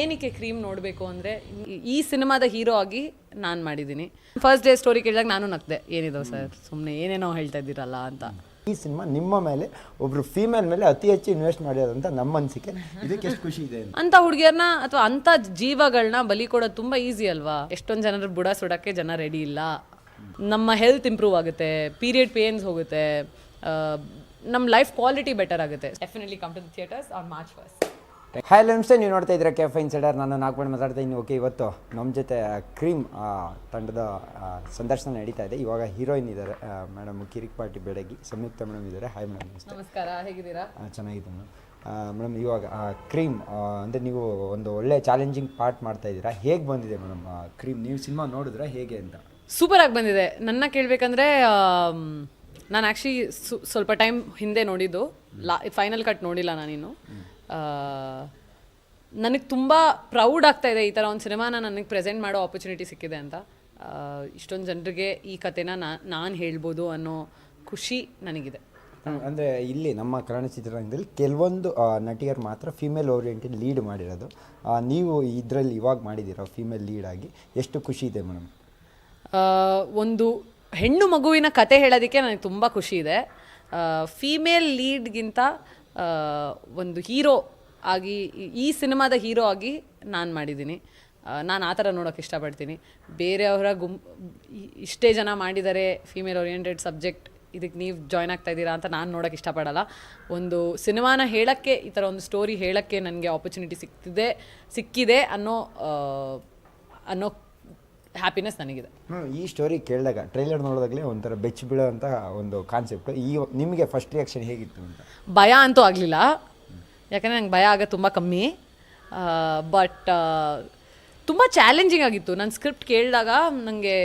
ಏನಕ್ಕೆ ಕ್ರೀಮ್ ನೋಡಬೇಕು ಅಂದರೆ ಈ ಸಿನಿಮಾದ ಹೀರೋ ಆಗಿ ನಾನು ಮಾಡಿದ್ದೀನಿ. ಫಸ್ಟ್ ಡೇ ಸ್ಟೋರಿ ಕೇಳಿದಾಗ ನಾನು ನಗ್ದೆ ಏನಿದಾವೆ ಸರ್ ಸುಮ್ಮನೆ ಏನೇನೋ ಹೇಳ್ತಾ ಇದ್ದೀರಲ್ಲ ಅಂತ. ಈ ಸಿನಿಮಾ ನಿಮ್ಮ ಮೇಲೆ ಒಬ್ರು ಫೀಮೇಲ್ ಮೇಲೆ ಅತಿ ಹೆಚ್ಚು ಇನ್ವೆಸ್ಟ್ ಮಾಡಿರೋದಂತ ನಮ್ಮ ಅನಿಸಿಕೆ. ಇದಕ್ಕೆ ಎಷ್ಟು ಖುಷಿ ಇದೆ ಅಂತ? ಅಂತ ಹುಡುಗಿಯರ್ನ ಅಥವಾ ಅಂತ ಜೀವಗಳನ್ನ ಬಲಿ ಕೊಡೋದು ತುಂಬ ಈಸಿ ಅಲ್ವಾ? ಎಷ್ಟೊಂದು ಜನರ ಬುಡ ಸುಡೋಕ್ಕೆ ಜನ ರೆಡಿ ಇಲ್ಲ. ನಮ್ಮ ಹೆಲ್ತ್ ಇಂಪ್ರೂವ್ ಆಗುತ್ತೆ ಪೀರಿಯಡ್ ಪೇನ್ಸ್ ಹೋಗುತ್ತೆ ನಮ್ಮ ಲೈಫ್ ಕ್ವಾಲಿಟಿ ಬೆಟರ್ ಆಗುತ್ತೆ. Definitely come to the theatres on March first hi ನಮಸ್ತೆ ನೀವು ನೋಡ್ತಾ ಇದ್ದೀರಾ ಕೆಫ್ ಇನ್ಸೈಡರ್ ನಾನು ನಾಲ್ಕು ಮಾತಾಡ್ತಾ ಇದ್ದೀನಿ. ಓಕೆ ಇವತ್ತು ನಮ್ಮ ಜೊತೆ ಕ್ರೀಮ್ ತಂಡದ ಸಂದರ್ಶನ ನಡೀತಾ ಇದೆ. ಇವಾಗ ಹೀರೋಯಿನ್ ಇದ್ದಾರೆ ಮೇಡಮ್ ಕಿರಿಕ್ ಪಾರ್ಟಿ ಬೆಳಗಿ ಸಂಯುಕ್ತ ಮೇಡಮ್ ಇದ್ದಾರೆ. ಹಾಯ್ ಮೇಡಮ್ ನಮಸ್ಕಾರ ಹೇಗಿದ್ದೀರಾ? ಚೆನ್ನಾಗಿದೆ ಮೇಡಮ್ ಮೇಡಮ್ ಇವಾಗ ಕ್ರೀಮ್ ಅಂದರೆ ನೀವು ಒಂದು ಒಳ್ಳೆ ಚಾಲೆಂಜಿಂಗ್ ಪಾರ್ಟ್ ಮಾಡ್ತಾ ಇದ್ದೀರಾ. ಹೇಗೆ ಬಂದಿದೆ ಮೇಡಮ್ ಕ್ರೀಮ್? ನೀವು ಸಿನಿಮಾ ನೋಡಿದ್ರೆ ಹೇಗೆ ಅಂತ? ಸೂಪರ್ ಆಗಿ ಬಂದಿದೆ. ನನ್ನ ಕೇಳಬೇಕಂದ್ರೆ ನಾನು ಆ್ಯಕ್ಚುಲಿ ಸ್ವಲ್ಪ ಟೈಮ್ ಹಿಂದೆ ನೋಡಿದ್ದು. ಲಾ ಫೈನಲ್ ಕಟ್ ನೋಡಿಲ್ಲ ನಾನಿನ್ನು. ನನಗೆ ತುಂಬ ಪ್ರೌಡ್ ಆಗ್ತಾ ಇದೆ ಈ ಥರ ಒಂದು ಸಿನಿಮಾನ ನನಗೆ ಪ್ರೆಸೆಂಟ್ ಮಾಡೋ ಆಪರ್ಚುನಿಟಿ ಸಿಕ್ಕಿದೆ ಅಂತ. ಇಷ್ಟೊಂದು ಜನರಿಗೆ ಈ ಕಥೆನ ನಾನು ಹೇಳ್ಬೋದು ಅನ್ನೋ ಖುಷಿ ನನಗಿದೆ. ಅಂದರೆ ಇಲ್ಲಿ ನಮ್ಮ ಕನ್ನಡ ಚಿತ್ರರಂಗದಲ್ಲಿ ಕೆಲವೊಂದು ನಟಿಯರು ಮಾತ್ರ ಫೀಮೇಲ್ ಓರಿಯೆಂಟೆಡ್ ಲೀಡ್ ಮಾಡಿರೋದು. ನೀವು ಇದರಲ್ಲಿ ಇವಾಗ ಮಾಡಿದ್ದೀರಾ ಫೀಮೇಲ್ ಲೀಡ್ ಆಗಿ? ಎಷ್ಟು ಖುಷಿ ಇದೆ ಮೇಡಮ್ ಒಂದು ಹೆಣ್ಣು ಮಗುವಿನ ಕತೆ ಹೇಳೋದಕ್ಕೆ ನನಗೆ ತುಂಬ ಖುಷಿ ಇದೆ. ಫೀಮೇಲ್ ಲೀಡ್ಗಿಂತ ಒಂದು ಹೀರೋ ಆಗಿ, ಈ- ಸಿನಿಮಾದ ಹೀರೋ ಆಗಿ ನಾನು ಮಾಡಿದ್ದೀನಿ. ನಾನು ಆ ಥರ ನೋಡೋಕೆ ಇಷ್ಟಪಡ್ತೀನಿ. ಬೇರೆಯವರ ಗುಂ ಇಷ್ಟೇ ಜನ ಮಾಡಿದ್ದಾರೆ ಫೀಮೇಲ್ ಓರಿಯೆಂಟೆಡ್ ಸಬ್ಜೆಕ್ಟ್ ಇದಕ್ಕೆ ನೀವು ಜಾಯ್ನ್ ಆಗ್ತಾ ಇದ್ದೀರಾ ಅಂತ ನಾನು ನೋಡೋಕೆ ಇಷ್ಟಪಡಲ್ಲ. ಒಂದು ಸಿನಿಮಾನ ಹೇಳೋಕ್ಕೆ, ಈ ಥರ ಒಂದು ಸ್ಟೋರಿ ಹೇಳೋಕ್ಕೆ ನನಗೆ ಆಪರ್ಚುನಿಟಿ ಸಿಕ್ತಿದೆ, ಸಿಕ್ಕಿದೆ ಅನ್ನೋ ಅನ್ನೋ ಹ್ಯಾಪಿನೆಸ್ ನನಗಿದೆ. ಈ ಸ್ಟೋರಿ ಕೇಳಿದಾಗ ಟ್ರೈಲರ್ ನೋಡಿದಾಗಲೇ ಒಂಥರ ಬೆಚ್ಚ ಬೀಳೋಂಥ ಒಂದು ಕಾನ್ಸೆಪ್ಟ್ ಈ ನಿಮಗೆ ಫಸ್ಟ್ ರಿಯಾಕ್ಷನ್ ಹೇಗಿತ್ತು ಅಂತ? ಭಯ ಅಂತೂ ಆಗಲಿಲ್ಲ. ಯಾಕಂದರೆ ನಂಗೆ ಭಯ ಆಗ ತುಂಬ ಕಮ್ಮಿ. ಬಟ್ ತುಂಬ ಚಾಲೆಂಜಿಂಗ್ ಆಗಿತ್ತು. ನನ್ನ ಸ್ಕ್ರಿಪ್ಟ್ ಕೇಳಿದಾಗ ನನಗೆ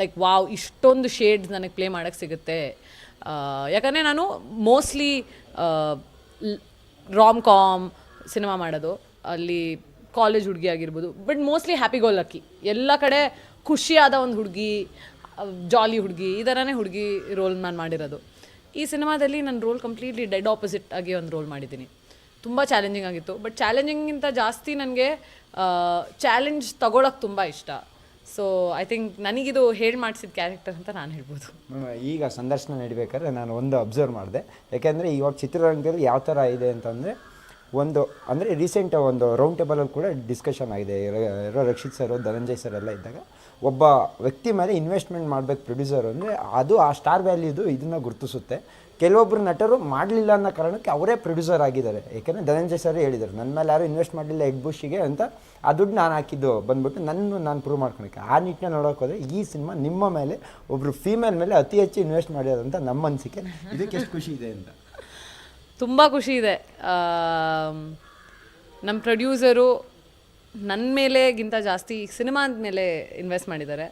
ಲೈಕ್ ವಾವ್ ಇಷ್ಟೊಂದು ಶೇಡ್ಸ್ ನನಗೆ ಪ್ಲೇ ಮಾಡೋಕ್ಕೆ ಸಿಗುತ್ತೆ. ಯಾಕಂದರೆ ನಾನು ಮೋಸ್ಟ್ಲಿ ರಾಮ್ ಕಾಮ್ ಸಿನಿಮಾ ಮಾಡೋದು. ಅಲ್ಲಿ ಕಾಲೇಜ್ ಹುಡುಗಿ ಆಗಿರ್ಬೋದು but mostly happy go lucky ಎಲ್ಲ ಕಡೆ ಖುಷಿಯಾದ ಒಂದು ಹುಡುಗಿ ಜಾಲಿ ಹುಡುಗಿ, ಈ ಥರನೇ ಹುಡುಗಿ ರೋಲ್ ನಾನು ಮಾಡಿರೋದು. ಈ ಸಿನಿಮಾದಲ್ಲಿ ನನ್ನ ರೋಲ್ ಕಂಪ್ಲೀಟ್ಲಿ ಡೆಡ್ ಆಪೋಸಿಟ್ ಆಗಿ ಒಂದು ರೋಲ್ ಮಾಡಿದ್ದೀನಿ. ತುಂಬ ಚಾಲೆಂಜಿಂಗ್ ಆಗಿತ್ತು ಬಟ್ ಚಾಲೆಂಜಿಂಗ್ಗಿಂತ ಜಾಸ್ತಿ ನನಗೆ ಚಾಲೆಂಜ್ ತಗೊಳಕ್ಕೆ ತುಂಬ ಇಷ್ಟ. ಸೊ ಐ ಥಿಂಕ್ ನನಗಿದು ಹೇಳಿ ಮಾಡಿಸಿದ ಕ್ಯಾರೆಕ್ಟರ್ ಅಂತ ನಾನು ಹೇಳ್ಬೋದು. ಈಗ ಸಂದರ್ಶನ ನಡಿಬೇಕಾದ್ರೆ ನಾನು ಒಂದು ಅಬ್ಸರ್ವ್ ಮಾಡಿದೆ. ಯಾಕೆಂದರೆ ಇವಾಗ ಚಿತ್ರರಂಗದಲ್ಲಿ ಯಾವ ಥರ ಇದೆ ಅಂತಂದರೆ ಒಂದು, ಅಂದರೆ ರೀಸೆಂಟ್ ಒಂದು ರೌಂಡ್ ಟೇಬಲಲ್ಲಿ ಕೂಡ ಡಿಸ್ಕಷನ್ ಆಗಿದೆ. ಇರೋ ರಕ್ಷಿತ್ ಸರ್ ಧನಂಜಯ್ ಸರ್ ಎಲ್ಲ ಇದ್ದಾಗ ಒಬ್ಬ ವ್ಯಕ್ತಿ ಮೇಲೆ ಇನ್ವೆಸ್ಟ್ಮೆಂಟ್ ಮಾಡಬೇಕು ಪ್ರೊಡ್ಯೂಸರ್ ಅಂದರೆ ಅದು ಆ ಸ್ಟಾರ್ ವ್ಯಾಲ್ಯೂದು ಇದನ್ನು ಗುರುತಿಸುತ್ತೆ. ಕೆಲವೊಬ್ಬರು ನಟರು ಮಾಡಲಿಲ್ಲ ಅನ್ನೋ ಕಾರಣಕ್ಕೆ ಅವರೇ ಪ್ರೊಡ್ಯೂಸರ್ ಆಗಿದ್ದಾರೆ. ಏಕೆಂದರೆ ಧನಂಜಯ್ ಸರ್ ಹೇಳಿದರು, ನನ್ನ ಮೇಲೆ ಯಾರು ಇನ್ವೆಸ್ಟ್ ಮಾಡಲಿಲ್ಲ ಎಗ್ ಬುಷಿಗೆ ಅಂತ, ಆ ದುಡ್ಡು ನಾನು ಹಾಕಿದ್ದು, ಬಂದ್ಬಿಟ್ಟು ನನ್ನ ನಾನು ಪ್ರೂವ್ ಮಾಡ್ಕೊಳಕ್ಕೆ. ಆ ನಿಟ್ಟಿನಲ್ಲಿ ನೋಡೋಕ್ಕೋದ್ರೆ ಈ ಸಿನಿಮಾ ನಿಮ್ಮ ಮೇಲೆ ಒಬ್ಬರು ಫೀಮೇಲ್ ಮೇಲೆ ಅತಿ ಹೆಚ್ಚು ಇನ್ವೆಸ್ಟ್ ಮಾಡಿರೋದಂತ ನಮ್ಮ ಅನಿಸಿಕೆ. ಇದಕ್ಕೆ ಎಷ್ಟು ಖುಷಿ ಇದೆ ಅಂತ? ತುಂಬ ಖುಷಿ ಇದೆ. ನಮ್ಮ ಪ್ರೊಡ್ಯೂಸರು ನನ್ನ ಮೇಲೆಗಿಂತ ಜಾಸ್ತಿ ಸಿನಿಮಾ ಮೇಲೆ ಇನ್ವೆಸ್ಟ್ ಮಾಡಿದ್ದಾರೆ.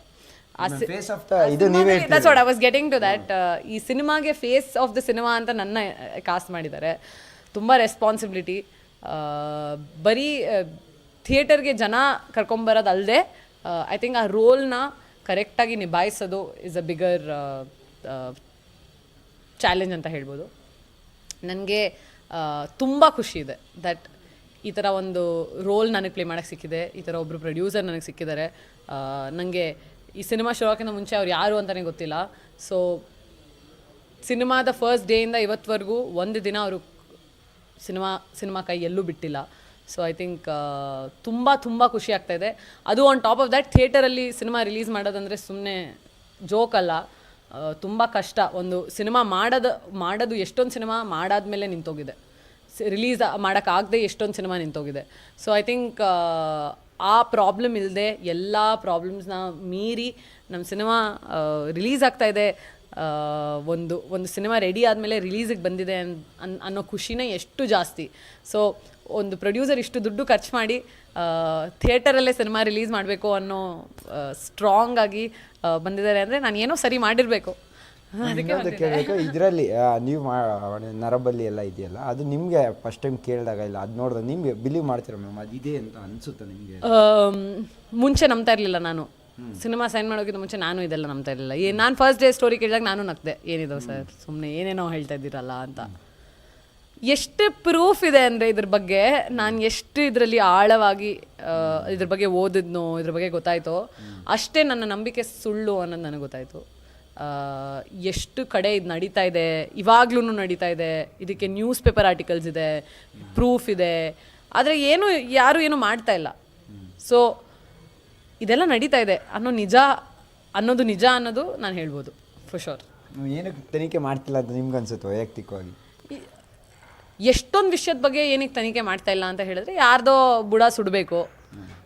ಆ ಟು ಫೇಸ್ ಆಫ್ ದ ಇದು ನೀವೇ That's what I was getting to that. Uh, ಈ ಸಿನಿಮಾಗೆ ಫೇಸ್ ಆಫ್ ದ ಸಿನಿಮಾ ಅಂತ ನನ್ನ ಕಾಸ್ಟ್ ಮಾಡಿದ್ದಾರೆ. ತುಂಬ ರೆಸ್ಪಾನ್ಸಿಬಿಲಿಟಿ ಬರೀ ಥಿಯೇಟರ್ಗೆ ಜನ ಕರ್ಕೊಂಬರೋದಲ್ಲದೆ ಐ ಥಿಂಕ್ ಆ ರೋಲ್ನ ಕರೆಕ್ಟಾಗಿ ನಿಭಾಯಿಸೋದು ಇಸ್ ಅ ಬಿಗರ್ ಚಾಲೆಂಜ್ ಅಂತ ಹೇಳ್ಬೋದು. ನನಗೆ ತುಂಬ ಖುಷಿ ಇದೆ ದಟ್ ಈ ಥರ ಒಂದು ರೋಲ್ ನನಗೆ ಪ್ಲೇ ಮಾಡೋಕ್ಕೆ ಸಿಕ್ಕಿದೆ, ಈ ಥರ ಒಬ್ಬರು ಪ್ರೊಡ್ಯೂಸರ್ ನನಗೆ ಸಿಕ್ಕಿದ್ದಾರೆ. ನನಗೆ ಈ ಸಿನಿಮಾ ಶೋ ಆಗೋಕ್ಕಿಂತ ಮುಂಚೆ ಅವ್ರು ಯಾರು ಅಂತಲೇ ಗೊತ್ತಿಲ್ಲ. ಸೊ ಸಿನಿಮಾದ ಫಸ್ಟ್ ಡೇಯಿಂದ ಇವತ್ತುವರೆಗೂ ಒಂದು ದಿನ ಅವರು ಸಿನಿಮಾ ಸಿನಿಮಾ ಕೈ ಎಲ್ಲೂ ಬಿಟ್ಟಿಲ್ಲ. ಸೊ ಐ ಥಿಂಕ್ ತುಂಬ ತುಂಬ ಖುಷಿ ಆಗ್ತಾಯಿದೆ ಅದು ಆನ್ ಟಾಪ್ ಆಫ್ ದ್ಯಾಟ್ ಥಿಯೇಟರಲ್ಲಿ ಸಿನಿಮಾ ರಿಲೀಸ್ ಮಾಡೋದಂದರೆ ಸುಮ್ಮನೆ ಜೋಕ್ ಅಲ್ಲ. ತುಂಬ ಕಷ್ಟ. ಒಂದು ಸಿನಿಮಾ ಮಾಡೋದು ಮಾಡೋದು ಎಷ್ಟೊಂದು ಸಿನಿಮಾ ಮಾಡಾದಮೇಲೆ ನಿಂತೋಗಿದೆ. ರಿಲೀಸ್ ಮಾಡೋಕ್ಕಾಗದೆ ಎಷ್ಟೊಂದು ಸಿನಿಮಾ ನಿಂತೋಗಿದೆ. ಸೊ ಐ ಥಿಂಕ್ ಆ ಪ್ರಾಬ್ಲಮ್ ಇಲ್ಲದೆ ಎಲ್ಲ ಪ್ರಾಬ್ಲಮ್ಸ್ನ ಮೀರಿ ನಮ್ಮ ಸಿನಿಮಾ ರಿಲೀಸ್ ಆಗ್ತಾ ಇದೆ. ಒಂದು ಒಂದು ಸಿನಿಮಾ ರೆಡಿ ಆದಮೇಲೆ ರಿಲೀಸಿಗೆ ಬಂದಿದೆ ಅನ್- ಅನ್ನೋ ಖುಷಿನೇ ಎಷ್ಟು ಜಾಸ್ತಿ. ಸೊ ಒಂದು ಪ್ರೊಡ್ಯೂಸರ್ ಇಷ್ಟು ದುಡ್ಡು ಖರ್ಚು ಮಾಡಿ ಥಿಯೇಟರಲ್ಲೇ ಸಿನಿಮಾ ರಿಲೀಸ್ ಮಾಡಬೇಕು ಅನ್ನೋ ಸ್ಟ್ರಾಂಗ್ ಆಗಿ ಬಂದಿದ್ದಾರೆ ಅಂದರೆ ನಾನು ಏನೋ ಸರಿ ಮಾಡಿರಬೇಕು. ಅದಕ್ಕೆ ಇನ್ನೊಂದು ಕೇಳಬೇಕು ಇದರಲ್ಲಿ ನೀವು ನರಬಲ್ಲಿ ನರಬಲಿ ಎಲ್ಲ ಇದೆಯಲ್ಲ ಅದು ನಿಮಗೆ ಫಸ್ಟ್ ಟೈಮ್ ಕೇಳಿದಾಗ ಇಲ್ಲ ಅದು ನೋಡಿದ್ರೆ ನಿಮಗೆ ಬಿಲೀವ್ ಮಾಡ್ತೀರಾ ಮ್ಯಾಮ್ ಅದು ಇದೆ ಅಂತ ಅನಿಸುತ್ತೆ ನಿಮಗೆ? ಮುಂಚೆ ನಂಬ್ತಾ ಇರಲಿಲ್ಲ ನಾನು. ಸಿನಿಮಾ ಸೈನ್ ಮಾಡೋಕ್ಕಿಂತ ಮುಂಚೆ ನಾನು ಇದೆಲ್ಲ ನಂಬ್ತಾ ಇರಲಿಲ್ಲ. ಏ ನಾನು ಫಸ್ಟ್ ಡೇ ಸ್ಟೋರಿ ಕೇಳಿದಾಗ ನಾನು ನಗ್ದೆ ಏನಿದಾವೆ ಸರ್ ಸುಮ್ಮನೆ ಏನೇನೋ ಹೇಳ್ತಾ ಇದ್ದೀರಲ್ಲ ಅಂತ. ಎಷ್ಟು ಪ್ರೂಫ್ ಇದೆ ಅಂದರೆ ಇದ್ರ ಬಗ್ಗೆ? ನಾನು ಎಷ್ಟು ಇದರಲ್ಲಿ ಆಳವಾಗಿ ಇದ್ರ ಬಗ್ಗೆ ಓದಿದ್ನೋ, ಇದ್ರ ಬಗ್ಗೆ ಗೊತ್ತಾಯ್ತೋ, ಅಷ್ಟೇ ನನ್ನ ನಂಬಿಕೆ ಸುಳ್ಳು ಅನ್ನೋದು ನನಗೆ ಗೊತ್ತಾಯಿತು. ಎಷ್ಟು ಕಡೆ ಇದು ನಡೀತಾ ಇದೆ ಇವಾಗ್ಲೂ ನಡೀತಾ ಇದೆ, ಇದಕ್ಕೆ ನ್ಯೂಸ್ ಪೇಪರ್ ಆರ್ಟಿಕಲ್ಸ್ ಇದೆ ಪ್ರೂಫ್ ಇದೆ, ಆದರೆ ಏನು, ಯಾರು ಏನು ಮಾಡ್ತಾ ಇಲ್ಲ. ಸೊ ಇದೆಲ್ಲ ನಡೀತಾ ಇದೆ ಅನ್ನೋ ನಿಜ, ಅನ್ನೋದು ನಿಜ ಅನ್ನೋದು ನಾನು ಹೇಳ್ಬೋದು ಫುಶೋರ್ ಏನಕ್ಕೆ ತನಿಖೆ ಮಾಡ್ತಿಲ್ಲ ಅಂತ ನಿಮ್ಗೆ ಅನ್ಸುತ್ತೆ ವೈಯಕ್ತಿಕವಾಗಿ? ಎಷ್ಟೊಂದು ವಿಷಯದ ಬಗ್ಗೆ ಏನಕ್ಕೆ ತನಿಖೆ ಮಾಡ್ತಾ ಇಲ್ಲ ಅಂತ ಹೇಳಿದ್ರೆ ಯಾರ್ದೋ ಬುಡ ಸುಡಬೇಕು.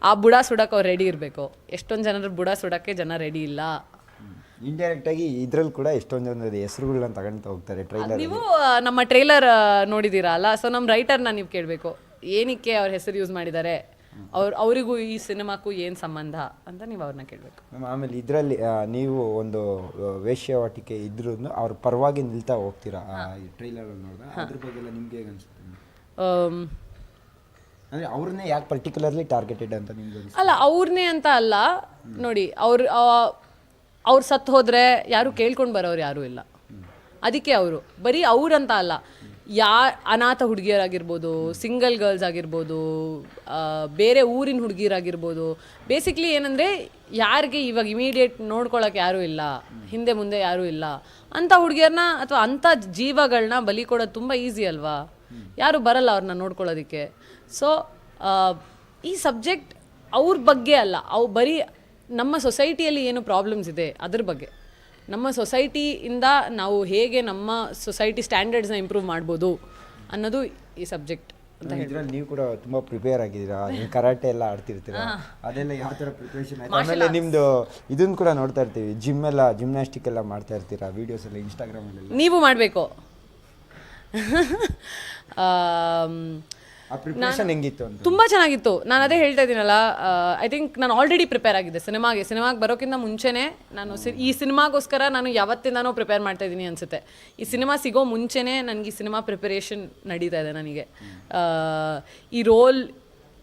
ಆ ಬುಡ ಸುಡಕ್ಕೆ ಅವ್ರು ರೆಡಿ ಇರಬೇಕು. ಎಷ್ಟೊಂದು ಜನರ ಬುಡ ಸುಡಕ್ಕೆ ಜನ ರೆಡಿ ಇಲ್ಲ. ಇಂಡೈರೆಕ್ಟ್ ಆಗಿ ಇದ್ರಲ್ಲಿ ಕೂಡ ಎಷ್ಟೊಂದು ಜನದ ಹೆಸರುಗಳನ್ನ ತಗೊಂತ ಹೋಗ್ತಾರೆ ಟ್ರೈಲರ್ ನೀವು ನಮ್ಮ ಟ್ರೈಲರ್ ನೋಡಿದ್ದೀರಾ ಅಲ್ಲ? ಸೊ ನಮ್ಮ ರೈಟರ್ನ ನೀವು ಕೇಳಬೇಕು. ಏನಕ್ಕೆ ಅವ್ರ ಹೆಸರು ಯೂಸ್ ಮಾಡಿದ್ದಾರೆ? ಅವ್ರ ಅವರಿಗೂ ಈ ಸಿನಿಮಾಕ್ಕೂ ಏನು ಸಂಬಂಧ ಅಂತ ನೀವು ಅವ್ರನ್ನ ಕೇಳಬೇಕು. ಆಮೇಲೆ ಇದರಲ್ಲಿ ನೀವು ಒಂದು ವೇಶ್ಯಾವಾಟಿಕೆ ಇದ್ರೂ ಅವ್ರ ಪರವಾಗಿ ನಿಲ್ತಾ ಹೋಗ್ತೀರಾ ಟ್ರೈಲರ್ ನೋಡಿದ್ರೆ ಅದ್ರ ಬಗ್ಗೆ ಎಲ್ಲ ನಿಮ್ಗೆ ಹೇಗೆ ಅನ್ಸುತ್ತೆ ಅಂದ್ರೆ ಅವ್ರನ್ನೇ ಯಾಕೆ ಪರ್ಟಿಕ್ಯುಲರ್ಲಿ ಟಾರ್ಗೆಟೆಡ್ ಅಂತ ನಿಮ್ಗೆ ಅಲ್ಲ ಅವ್ರನ್ನೇ ಅಂತ ಅಲ್ಲ. ನೋಡಿ ಅವ್ರು ಅವ್ರು ಸತ್ತು ಹೋದರೆ ಯಾರು ಕೇಳ್ಕೊಂಡು ಬರೋರು ಯಾರೂ ಇಲ್ಲ. ಅದಕ್ಕೆ ಅವರು. ಬರೀ ಅವ್ರಂತ ಅಲ್ಲ. ಯಾ ಅನಾಥ ಹುಡುಗಿಯರಾಗಿರ್ಬೋದು ಸಿಂಗಲ್ ಗರ್ಲ್ಸ್ ಆಗಿರ್ಬೋದು ಬೇರೆ ಊರಿನ ಹುಡುಗಿಯರಾಗಿರ್ಬೋದು ಬೇಸಿಕ್ಲಿ ಏನಂದರೆ ಯಾರಿಗೆ ಇವಾಗ ಇಮಿಡಿಯೇಟ್ ನೋಡ್ಕೊಳಕ್ಕೆ ಯಾರೂ ಇಲ್ಲ, ಹಿಂದೆ ಮುಂದೆ ಯಾರೂ ಇಲ್ಲ. ಅಂಥ ಹುಡುಗಿಯರನ್ನ ಅಥವಾ ಅಂಥ ಜೀವಗಳನ್ನ ಬಲಿ ಕೊಡೋದು ತುಂಬ ಈಸಿ ಅಲ್ವಾ? ಯಾರು ಬರಲ್ಲ ಅವ್ರನ್ನ ನೋಡ್ಕೊಳ್ಳೋದಕ್ಕೆ. ಸೊ ಈ ಸಬ್ಜೆಕ್ಟ್ ಅವ್ರ ಬಗ್ಗೆ ಅಲ್ಲ, ಅವು ಬರೀ ನಮ್ಮ ಸೊಸೈಟಿಯಲ್ಲಿ ಏನು ಪ್ರಾಬ್ಲಮ್ಸ್ ಇದೆ ಅದ್ರ ಬಗ್ಗೆ. ನಮ್ಮ ಸೊಸೈಟಿಯಿಂದ ನಾವು ಹೇಗೆ ನಮ್ಮ ಸೊಸೈಟಿ ಸ್ಟ್ಯಾಂಡರ್ಡ್ಸ್ನ ಇಂಪ್ರೂವ್ ಮಾಡ್ಬೋದು ಅನ್ನೋದು ಈ ಸಬ್ಜೆಕ್ಟ್ ಇದ್ರಲ್ಲಿ ನೀವು ಕೂಡ ತುಂಬಾ ಪ್ರಿಪೇರ್ ಆಗಿದ್ದೀರಾ? ನೀವು ಕರಾಟೆ ಎಲ್ಲ ಆಡ್ತಿರ್ತೀರಾ? ಅದೆಲ್ಲ ಯಾವ ಥರ ಪ್ರಿಪರೇಷನ್ ಆಯ್ತು? ಆಮೇಲೆ ನಿಮ್ಮದು ಇದನ್ನ ಕೂಡ ನೋಡ್ತಾ ಇರ್ತೀವಿ ಜಿಮ್ ಎಲ್ಲ ಜಿಮ್ನಾಸ್ಟಿಕ್ ಎಲ್ಲ ಮಾಡ್ತಾ ಇರ್ತೀರಾ? ವಿಡಿಯೋಸ್ ಎಲ್ಲ ಇನ್ಸ್ಟಾಗ್ರಾಮಲ್ಲಿ ನೀವು ಮಾಡಬೇಕು. ಪ್ರಿಪರೇಷನ್ ಹೆಂಗಿತ್ತು ಅಂತ? ತುಂಬ ಚೆನ್ನಾಗಿತ್ತು. ನಾನು ಅದೇ ಹೇಳ್ತಾ ಇದ್ದೀನಲ್ಲ ಐ ಥಿಂಕ್ ನಾನು ಆಲ್ರೆಡಿ ಪ್ರಿಪೇರ್ ಆಗಿದ್ದೆ ಸಿನಿಮಾಗೆ. ಸಿನಿಮಾಗೆ ಬರೋಕ್ಕಿಂತ ಮುಂಚೆನೇ ನಾನು ಈ ಸಿನಿಮಾಗೋಸ್ಕರ ನಾನು ಯಾವತ್ತಿಂದನೂ ಪ್ರಿಪೇರ್ ಮಾಡ್ತಾ ಇದ್ದೀನಿ ಅನ್ಸುತ್ತೆ. ಈ ಸಿನಿಮಾ ಸಿಗೋ ಮುಂಚೆನೇ ನನಗೆ ಈ ಸಿನಿಮಾ ಪ್ರಿಪರೇಷನ್ ನಡೀತಾ ಇದೆ ನನಗೆ. ಆ, ಈ ರೋಲ್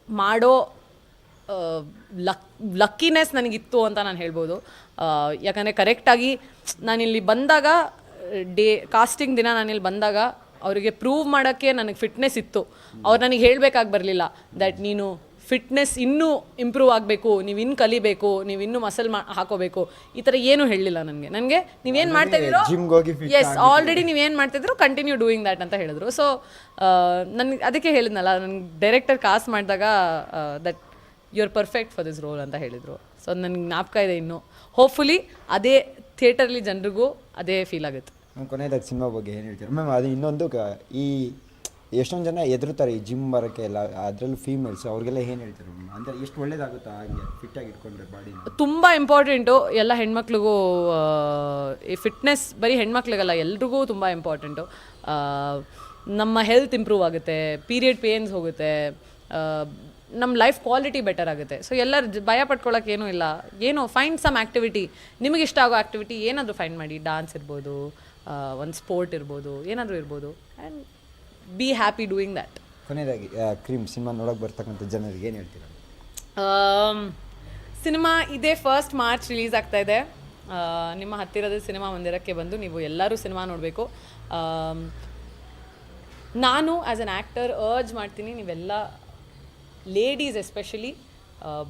ಮಾಡೋ ಲಕ್ ಲಕ್ಕಿನೆಸ್ ನನಗಿತ್ತು ಅಂತ ನಾನು ಹೇಳ್ಬೋದು. ಯಾಕಂದರೆ ಕರೆಕ್ಟಾಗಿ ನಾನಿಲ್ಲಿ ಬಂದಾಗ ಡೇ ಕಾಸ್ಟಿಂಗ್ ದಿನ ನಾನಿಲ್ಲಿ ಬಂದಾಗ ಅವರಿಗೆ ಪ್ರೂವ್ ಮಾಡೋಕ್ಕೆ ನನಗೆ ಫಿಟ್ನೆಸ್ ಇತ್ತು. ಅವ್ರು ನನಗೆ ಹೇಳಬೇಕಾಗಿ ಬರಲಿಲ್ಲ ದ್ಯಾಟ್ ನೀನು ಫಿಟ್ನೆಸ್ ಇನ್ನೂ ಇಂಪ್ರೂವ್ ಆಗಬೇಕು ನೀವು ಇನ್ನು ಕಲಿಬೇಕು ನೀವು ಇನ್ನೂ ಮಸಲ್ ಮಾ ಹಾಕೋಬೇಕು. ಈ ಥರ ಏನೂ ಹೇಳಲಿಲ್ಲ ನನಗೆ. ನನಗೆ ನೀವೇನು ಮಾಡ್ತಾ ಇದ್ದೀರೋ ಎಸ್ ಆಲ್ರೆಡಿ ನೀವೇನು ಮಾಡ್ತಿದ್ರು ಕಂಟಿನ್ಯೂ ಡೂಯಿಂಗ್ ದ್ಯಾಟ್ ಅಂತ ಹೇಳಿದ್ರು. ಸೊ ನನಗೆ ಅದಕ್ಕೆ ಹೇಳಿದ್ನಲ್ಲ ನನಗೆ ಡೈರೆಕ್ಟರ್ ಕಾಸ್ ಮಾಡಿದಾಗ that you are perfect for this role ಅಂತ ಹೇಳಿದರು. ಸೊ ನನಗೆ ಜ್ಞಾಪಕ ಇದೆ ಇನ್ನು. ಹೋಪ್ಫುಲಿ ಅದೇ ಥಿಯೇಟರ್ಲಿ ಜನರಿಗೂ ಅದೇ ಫೀಲ್ ಆಗುತ್ತೆ. ಕೊನೆಯದಾಗಿ ಸಿನಿಮಾ ಬಗ್ಗೆ ಏನು ಹೇಳ್ತೀರಾ? ಮ್ಯಾಮ್ ಅದು ಇನ್ನೊಂದು ಈ ಎಷ್ಟೊಂದು ಜನ ಎದುರುತ್ತಾರೆ ಈ ಜಿಮ್ ಬರೋಕ್ಕೆ ಎಲ್ಲ, ಅದರಲ್ಲೂ ಫೀಮೇಲ್ಸ್ ಅವ್ರಿಗೆಲ್ಲ ಏನು ಹೇಳ್ತಾರೆ ಮ್ಯಾಮ್ ಅಂದರೆ ಎಷ್ಟು ಒಳ್ಳೇದಾಗುತ್ತಾ ಹಾಗೆ ಫಿಟ್ಟಾಗಿ ಇಟ್ಕೊಂಡ್ರೆ ಬಾಡಿ ತುಂಬ ಇಂಪಾರ್ಟೆಂಟು ಎಲ್ಲ ಹೆಣ್ಮಕ್ಳಿಗೂ ಈ ಫಿಟ್ನೆಸ್ ಬರೀ ಹೆಣ್ಮಕ್ಳಿಗಲ್ಲ, ಎಲ್ರಿಗೂ ತುಂಬ ಇಂಪಾರ್ಟೆಂಟು ನಮ್ಮ ಹೆಲ್ತ್ ಇಂಪ್ರೂವ್ ಆಗುತ್ತೆ ಪೀರಿಯಡ್ ಪೇನ್ಸ್ ಹೋಗುತ್ತೆ ನಮ್ಮ ಲೈಫ್ ಕ್ವಾಲಿಟಿ ಬೆಟರ್ ಆಗುತ್ತೆ. ಸೊ ಎಲ್ಲರ ಭಯ ಪಟ್ಕೊಳ್ಳೋಕೆ ಏನೂ ಇಲ್ಲ. ಏನು ಫೈಂಡ್ ಸಮ್ ಆ್ಯಕ್ಟಿವಿಟಿ ನಿಮಗಿಷ್ಟ ಆಗೋ ಆ್ಯಕ್ಟಿವಿಟಿ ಏನಾದರೂ ಫೈಂಡ್ ಮಾಡಿ. ಡಾನ್ಸ್ ಇರ್ಬೋದು ಒಂದು ಸ್ಪೋರ್ಟ್ ಇರ್ಬೋದು ಏನಾದರೂ ಇರ್ಬೋದು. And be happy doing that ಕೊನೆಯದಾಗಿ ಕ್ರೀಮ್ ಸಿನಿಮಾ ನೋಡೋಕೆ ಬರ್ತಕ್ಕಂಥ ಜನರಿಗೆ ಏನು ಹೇಳ್ತೀರಾ? ಸಿನಿಮಾ ಇದೇ ಫಸ್ಟ್ ಮಾರ್ಚ್ ರಿಲೀಸ್ ಆಗ್ತಾ ಇದೆ. ನಿಮ್ಮ ಹತ್ತಿರದ ಸಿನಿಮಾ ಮಂದಿರಕ್ಕೆ ಬಂದು ನೀವು ಎಲ್ಲರೂ ಸಿನಿಮಾ ನೋಡಬೇಕು. ನಾನು ಆ್ಯಸ್ ಅನ್ ಆ್ಯಕ್ಟರ್ ಅರ್ಜ್ ಮಾಡ್ತೀನಿ ನೀವೆಲ್ಲ ಲೇಡೀಸ್ ಎಸ್ಪೆಷಲಿ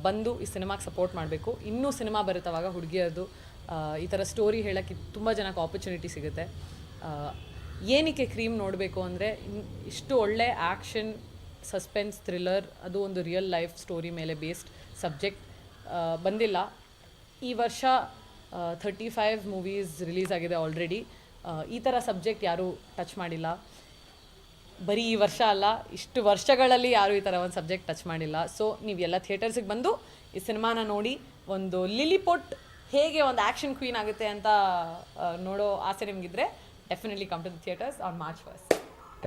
ಬಂದು ಈ ಸಿನಿಮಾಗೆ ಸಪೋರ್ಟ್ ಮಾಡಬೇಕು. ಇನ್ನೂ ಸಿನಿಮಾ ಬರುತ್ತವಾಗ ಹುಡುಗಿಯರದು ಈ ಥರ ಸ್ಟೋರಿ ಹೇಳೋಕ್ಕೆ ತುಂಬ ಜನಕ್ಕೆ ಆಪರ್ಚುನಿಟಿ ಸಿಗುತ್ತೆ. ಏನಕ್ಕೆ ಕ್ರೀಮ್ ನೋಡಬೇಕು ಅಂದರೆ ಇಷ್ಟು ಒಳ್ಳೆ ಆ್ಯಕ್ಷನ್ ಸಸ್ಪೆನ್ಸ್ ಥ್ರಿಲ್ಲರ್ ಅದು ಒಂದು ರಿಯಲ್ ಲೈಫ್ ಸ್ಟೋರಿ ಮೇಲೆ ಬೇಸ್ಡ್ ಸಬ್ಜೆಕ್ಟ್ ಬಂದಿಲ್ಲ. ಈ ವರ್ಷ ಥರ್ಟಿ ಫೈವ್ ಮೂವೀಸ್ ರಿಲೀಸ್ ಆಗಿದೆ ಆಲ್ರೆಡಿ ಈ ಥರ ಸಬ್ಜೆಕ್ಟ್ ಯಾರೂ ಟಚ್ ಮಾಡಿಲ್ಲ. ಬರೀ ಈ ವರ್ಷ ಅಲ್ಲ, ಇಷ್ಟು ವರ್ಷಗಳಲ್ಲಿ ಯಾರೂ ಈ ಥರ ಒಂದು ಸಬ್ಜೆಕ್ಟ್ ಟಚ್ ಮಾಡಿಲ್ಲ. ಸೊ ನೀವೆಲ್ಲ ಥಿಯೇಟರ್ಸಿಗೆ ಬಂದು ಈ ಸಿನಿಮಾನ ನೋಡಿ ಒಂದು ಲಿಲಿಪೊಟ್ ಹೇಗೆ ಒಂದು ಆ್ಯಕ್ಷನ್ ಕ್ವೀನ್ ಆಗುತ್ತೆ ಅಂತ ನೋಡೋ ಆಸೆ ನಿಮಗಿದ್ರೆ definitely come to the theatres on March first